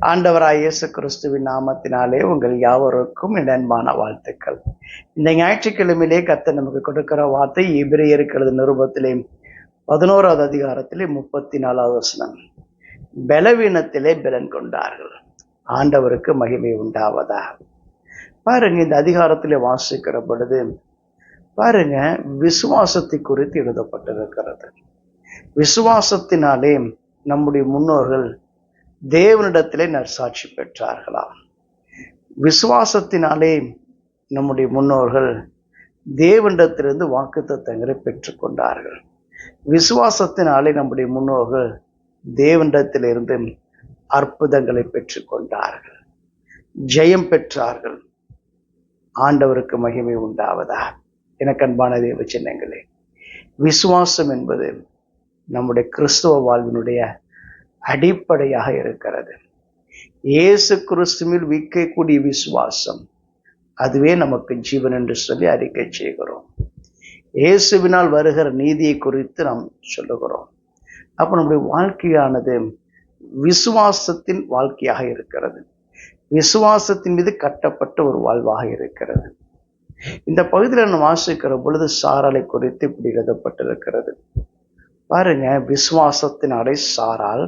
ஆண்டவராய் இயேசு கிறிஸ்துவின் நாமத்தினாலே உங்கள் யாவருக்கும் என் வாழ்த்துக்கள். இந்த ஞாயிற்றுக்கிழமையிலே கர்த்தர் நமக்கு கொடுக்கிற வார்த்தை எபிரேயருக்கிறது நிருபத்திலே பதினோராவது அதிகாரத்திலே முப்பத்தி நாலாவது வசனம். பலவீனத்திலே பலன் கொண்டார்கள். ஆண்டவருக்கு மகிமை உண்டாவதா? பாருங்க இந்த அதிகாரத்திலே வாசிக்கிற பொழுது பாருங்க விசுவாசத்தை குறித்து எழுதப்பட்டிருக்கிறது. விசுவாசத்தினாலே நம்முடைய முன்னோர்கள் தேவனிடத்திலே நற்சாட்சி பெற்றார்களாம் விசுவாசத்தினாலே நம்முடைய முன்னோர்கள் தேவனிடத்திலிருந்து வாக்குத்தத்தங்களை பெற்றுக்கொண்டார்கள் விசுவாசத்தினாலே நம்முடைய முன்னோர்கள் தேவனிடத்திலிருந்து அற்புதங்களை பெற்றுக்கொண்டார்கள் ஜெயம் பெற்றார்கள். ஆண்டவருக்கு மகிமை உண்டாவதா எனக்கு அன்பான தேவ சின்னங்களே விசுவாசம் என்பது நம்முடைய கிறிஸ்துவ வாழ்வினுடைய அடிப்படையாக இருக்கிறது. இயேசு கிறிஸ்துவில் விற்கக்கூடிய விசுவாசம் அதுவே நமக்கு ஜீவன் என்று சொல்லி அறிக்கை செய்கிறோம். இயேசுவினால் வருகிற நீதியை குறித்து நாம் சொல்லுகிறோம். அப்போ நம்முடைய வாழ்க்கையானது விசுவாசத்தின் வாழ்க்கையாக இருக்கிறது. விசுவாசத்தின் மீது கட்டப்பட்ட ஒரு வாழ்வாக இருக்கிறது. இந்த பகுதியில் நம்ம வாசிக்கிற பொழுது சாரலை குறித்து இப்படி எழுதப்பட்டிருக்கிறது. பாருங்க விசுவாசத்தினாலே சாரால்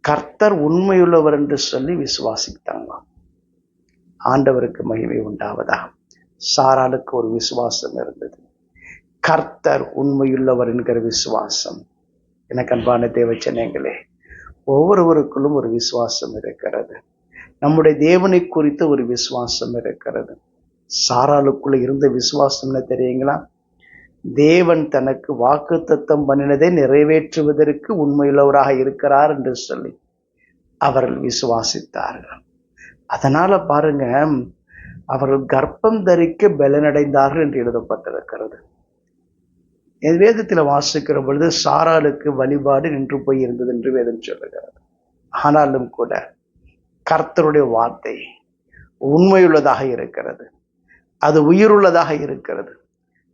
கர்த்தர் உண்மையுள்ளவர் என்று சொல்லி விசுவாசித்தாங்க. ஆண்டவருக்கு மகிமை உண்டாவதா சாராளுக்கு ஒரு விசுவாசம் இருந்தது. கர்த்தர் உண்மையுள்ளவர் என்கிற விசுவாசம். எனக்கு அன்பான தேவச்சனங்களே ஒவ்வொருவருக்குள்ளும் ஒரு விசுவாசம் இருக்கிறது. நம்முடைய தேவனை குறித்த ஒரு விசுவாசம் இருக்கிறது. சாராளுக்குள்ள இருந்த விசுவாசம்னு தெரியுங்களா? தேவன் தனக்கு வாக்கு தத்தம் பண்ணினதை நிறைவேற்றுவதற்கு உண்மையுள்ளவராக இருக்கிறார் என்று சொல்லி அவர்கள் விசுவாசித்தார்கள். அதனால பாருங்க அவர்கள் கர்ப்பம் தரிக்க பலனடைந்தார்கள் என்று எழுதப்பட்டிருக்கிறது. வேதத்தில் வாசிக்கிற பொழுது சாராளுக்கு வழிபாடு நின்று போய் இருந்தது என்று வேதம் சொல்லுகிறது. ஆனாலும் கூட கர்த்தருடைய வார்த்தை உண்மையுள்ளதாக இருக்கிறது. அது உயிருள்ளதாக இருக்கிறது.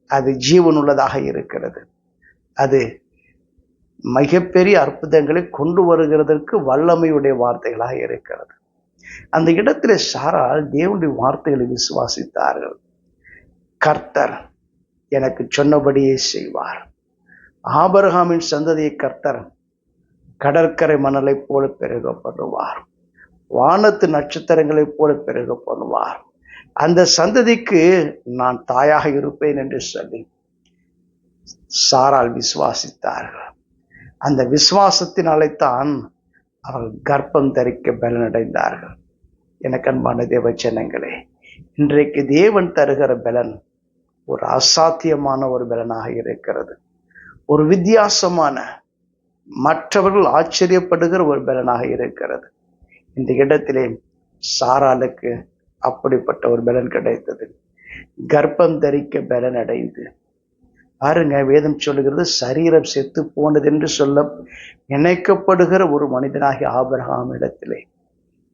அது ஜீவனுள்ளதாக இருக்கிறது. அது மிகப்பெரிய அற்புதங்களை கொண்டு வருகிறதற்கு வல்லமையுடைய வார்த்தைகளாக இருக்கிறது. அந்த இடத்துல சாரால் தேவனுடைய வார்த்தைகளை விசுவாசித்தார்கள். கர்த்தர் எனக்கு சொன்னபடியே செய்வார். ஆபரகாமின் சந்ததியை கர்த்தர் கடற்கரை மணலைப் போல பெருக பண்ணுவார் வானத்து நட்சத்திரங்களைப் போல பெருக பண்ணுவார் அந்த சந்ததிக்கு நான் தாயாக இருப்பேன் என்று சொல்லி சாரால் விசுவாசித்தார்கள். அந்த விசுவாசத்தினாலே தான் அவர்கள் கர்ப்பம் தரிக்க பலனடைந்தார்கள். எனக்கு அன்பான தேவச்சனங்களே இன்றைக்கு தேவன் தருகிற பலன் ஒரு அசாத்தியமான ஒரு பலனாக இருக்கிறது. ஒரு வித்தியாசமான மற்றவர்கள் ஆச்சரியப்படுகிற ஒரு பலனாக இருக்கிறது. இந்த இடத்திலே சாராளுக்கு அப்படிப்பட்ட ஒரு பலன் கிடைத்தது. கர்ப்பம் தரிக்க பலன் அடைந்து பாருங்க வேதம் சொல்லுகிறது சரீரம் செத்து போனது என்று சொல்ல நினைக்கப்படுகிற ஒரு மனிதனாகிய ஆபரகாம் இடத்திலே.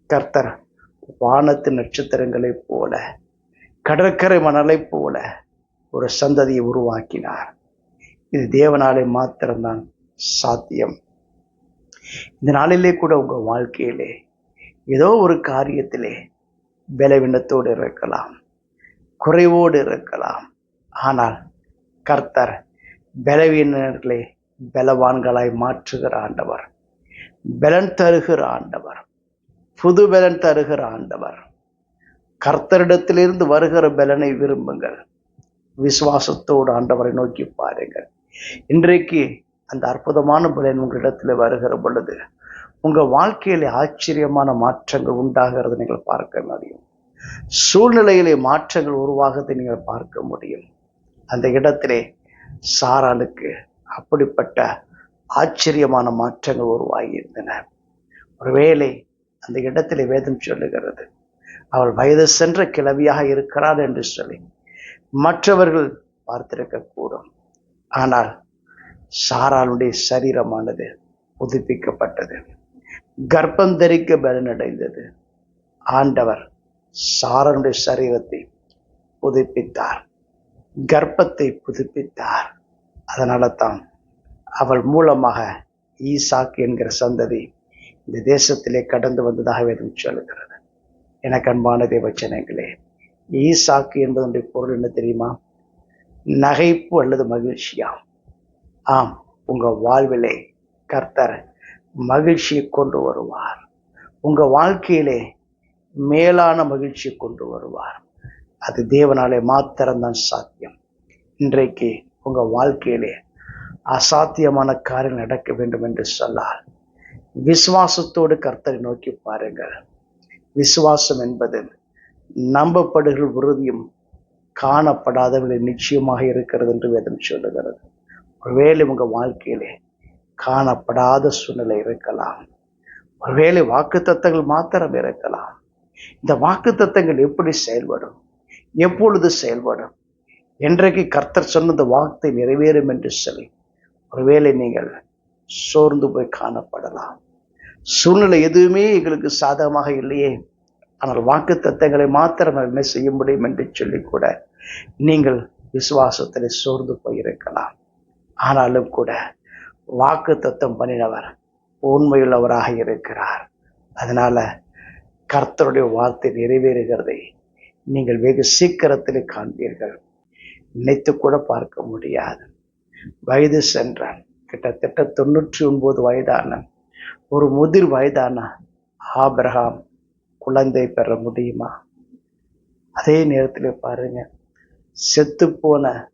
கர்த்தர் வானத்து நட்சத்திரங்களைப் போல கடற்கரை மணலைப் போல ஒரு சந்ததியை உருவாக்கினார். இது தேவனாலே மாத்திரம்தான் சாத்தியம். இந்த நாளிலே கூட உங்க வாழ்க்கையிலே ஏதோ ஒரு காரியத்திலே பலவீனத்தோடு இருக்கலாம். குறைவோடு இருக்கலாம். ஆனால் கர்த்தர் பலவீனர்களை பலவான்களாய் மாற்றுகிற ஆண்டவர். பலன் தருகிற ஆண்டவர். புது பலன் தருகிற ஆண்டவர். கர்த்தரிடத்திலிருந்து வருகிற பலனை விரும்புங்கள். விசுவாசத்தோடு ஆண்டவரை நோக்கி பாருங்கள். இன்றைக்கு அந்த அற்புதமான பலன் உங்களிடத்தில் வருகிற பொழுது உங்க வாழ்க்கையிலே ஆச்சரியமான மாற்றங்கள் உண்டாகிறத நீங்கள் பார்க்க முடியும். சூழ்நிலையிலே மாற்றங்கள் உருவாகிறதை நீங்கள் பார்க்க முடியும். அந்த இடத்திலே சாராளுக்கு அப்படிப்பட்ட ஆச்சரியமான மாற்றங்கள் உருவாகி இருந்தன ஒருவேளை அந்த இடத்திலே வேதம் சொல்லுகிறது அவள் வயது சென்ற கிளவியாக இருக்கிறாள் என்று சொல்லி. மற்றவர்கள் பார்த்திருக்க கூடும் ஆனால் சாராளுடைய சரீரமானது புதுப்பிக்கப்பட்டது. கர்ப்பம் தரிக்க பலனடைந்தது. ஆண்டவர் சாரனுடைய சரீரத்தை புதுப்பித்தார். கர்ப்பத்தை புதுப்பித்தார். அதனால தான் அவள் மூலமாக ஈசாக் என்கிற சந்ததி இந்த தேசத்திலே கடந்து வந்ததாக வேதம் சொல்லுகிறது. எனக்கு அன்பான தேவச்சனங்களே ஈசாக்கு என்பதனுடைய பொருள் என்ன தெரியுமா? நகைப்பு அல்லது மகிழ்ச்சியாம் ஆம் உங்கள் வாழ்விலே கர்த்தர் மகிழ்ச்சியை கொண்டு வருவார். உங்கள் வாழ்க்கையிலே மேலான மகிழ்ச்சியை கொண்டு வருவார். அது தேவனாலே மாத்திரம்தான் சாத்தியம். இன்றைக்கு உங்கள் வாழ்க்கையிலே அசாத்தியமான காரியம் நடக்க வேண்டும் என்று சொல்லால் விசுவாசத்தோடு கர்த்தரை நோக்கி பாருங்கள். விசுவாசம் என்பது நம்பப்படுகிற உறுதியும் காணப்படாதவர்கள் நிச்சயமாக இருக்கிறது என்று வேதம் சொல்லுகிறது. ஒருவேளை உங்கள் வாழ்க்கையிலே காணப்படாத சூழ்நிலை இருக்கலாம். ஒருவேளை வாக்கு தத்தங்கள் மாத்திரம் இருக்கலாம். இந்த வாக்கு தத்தங்கள் எப்படி செயல்படும்? எப்பொழுது செயல்படும்? என்றைக்கு கர்த்தர் சொன்னது இந்த வார்த்தை நிறைவேறும் என்று சொல்லி ஒருவேளை நீங்கள் சோர்ந்து போய் காணப்படலாம். சூழ்நிலை எதுவுமே எங்களுக்கு சாதகமாக இல்லையே. ஆனால் வாக்கு தத்தங்களை மாத்திரம் என்ன செய்ய முடியும் என்று சொல்லி கூட நீங்கள் விசுவாசத்தில் சோர்ந்து போயிருக்கலாம். ஆனாலும் கூட வாக்கு தத்துவம் பண்ணினவர் உண்மையுள்ளவராக இருக்கிறார். அதனால கர்த்தருடைய வார்த்தை நிறைவேறுகிறதை நீங்கள் வெகு சீக்கிரத்தில் காண்பீர்கள். நினைத்து கூட பார்க்க முடியாது. வயது சென்றான். கிட்டத்தட்ட தொண்ணூற்றி ஒன்பது வயதான ஒரு முதிர் வயதான ஆபிரகாம் குழந்தை பெற முடியுமா? அதே நேரத்தில் பாருங்க செத்து போன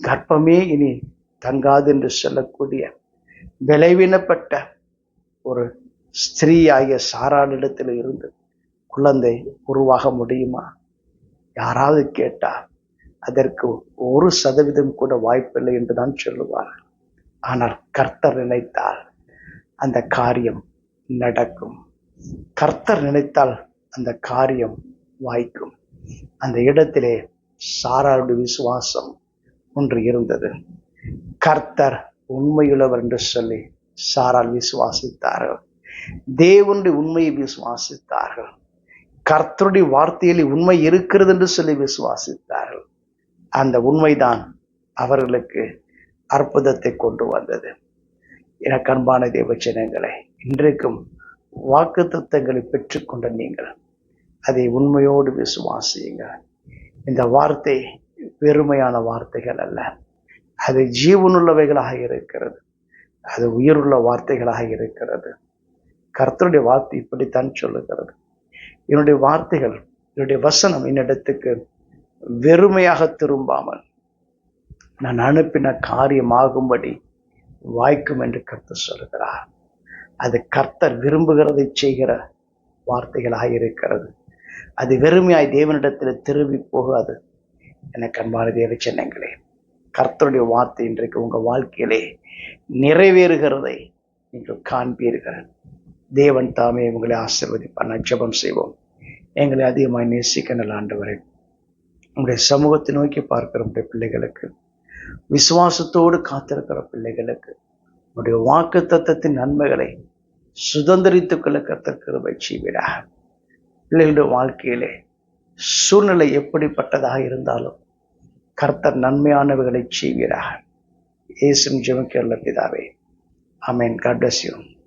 கர்ப்பமே இனி தங்காது என்று சொல்லக்கூடிய விளைவினப்பட்ட ஒரு ஸ்திரீ ஆகிய சாராளிடத்தில் இருந்து குழந்தை உருவாக முடியுமா? யாராவது கேட்டால் அதற்கு ஒரு சதவீதம் கூட வாய்ப்பில்லை என்று தான் சொல்லுவார். ஆனால் கர்த்தர் நினைத்தால் அந்த காரியம் நடக்கும். கர்த்தர் நினைத்தால் அந்த காரியம் வாய்க்கும். அந்த இடத்திலே சாராளுடைய விசுவாசம் ஒன்று இருந்தது. கர்த்தர் உண்மையுள்ளவர் என்று சொல்லி சாரால் விசுவாசித்தார்கள். தேவனுடைய உண்மையை விசுவாசித்தார்கள். கர்த்தருடைய வார்த்தையில் உண்மை இருக்கிறது என்று சொல்லி விசுவாசித்தார்கள். அந்த உண்மைதான் அவர்களுக்கு அற்புதத்தை கொண்டு வந்தது. எனக்கு அன்பான தேவச்சனங்களை இன்றைக்கும் வாக்கு தத்தங்களை பெற்றுக்கொண்ட நீங்கள் அதை உண்மையோடு விசுவாசியுங்கள். இந்த வார்த்தை வெறுமையான வார்த்தைகள் அல்ல. அது ஜீவனுள்ளவைகளாக இருக்கிறது. அது உயிருள்ள வார்த்தைகளாக இருக்கிறது. கர்த்தருடைய வார்த்தை இப்படித்தான் சொல்லுகிறது. என்னுடைய வார்த்தைகள் என்னுடைய வசனம் என்னிடத்துக்கு வெறுமையாக திரும்பாமல் நான் அனுப்பின காரியமாகும்படி வாய்க்கும் என்று கர்த்தர் சொல்கிறார் அது கர்த்தர் விரும்புகிறதை செய்கிற வார்த்தைகளாக இருக்கிறது. அது வெறுமையாய் தேவனிடத்தில் திரும்பி போகாது. எனக்கு அன்பான தேவ சின்னங்களே கர்த்தருடைய வார்த்தை இன்றைக்கு உங்கள் வாழ்க்கையிலே நிறைவேறுகிறதை நீங்கள் காண்பீர்கள். தேவன் தாமே உங்களை ஆசிர்வதிப்பார். நான் ஜெபம் செய்வோம். எங்களை அதிகமாக நேசிக்க நல்ல ஆண்டவரே. உங்களுடைய சமூகத்தை நோக்கி பார்க்கிற உடைய பிள்ளைகளுக்கு விசுவாசத்தோடு காத்திருக்கிற பிள்ளைகளுக்கு உங்களுடைய வாக்கு தத்தத்தின் நன்மைகளை சுதந்திரித்துக் கொள்ள கத்திருக்கிறவை செய்வீராக. பிள்ளைகளுடைய வாழ்க்கையிலே சூழ்நிலை எப்படிப்பட்டதாக இருந்தாலும் கர்த்தர் நன்மையானவைகளை செய்வீராக. இயேசும் ஜெமிக்கல்ல பிதாவே. அமேன் காட் பிளஸ் யூ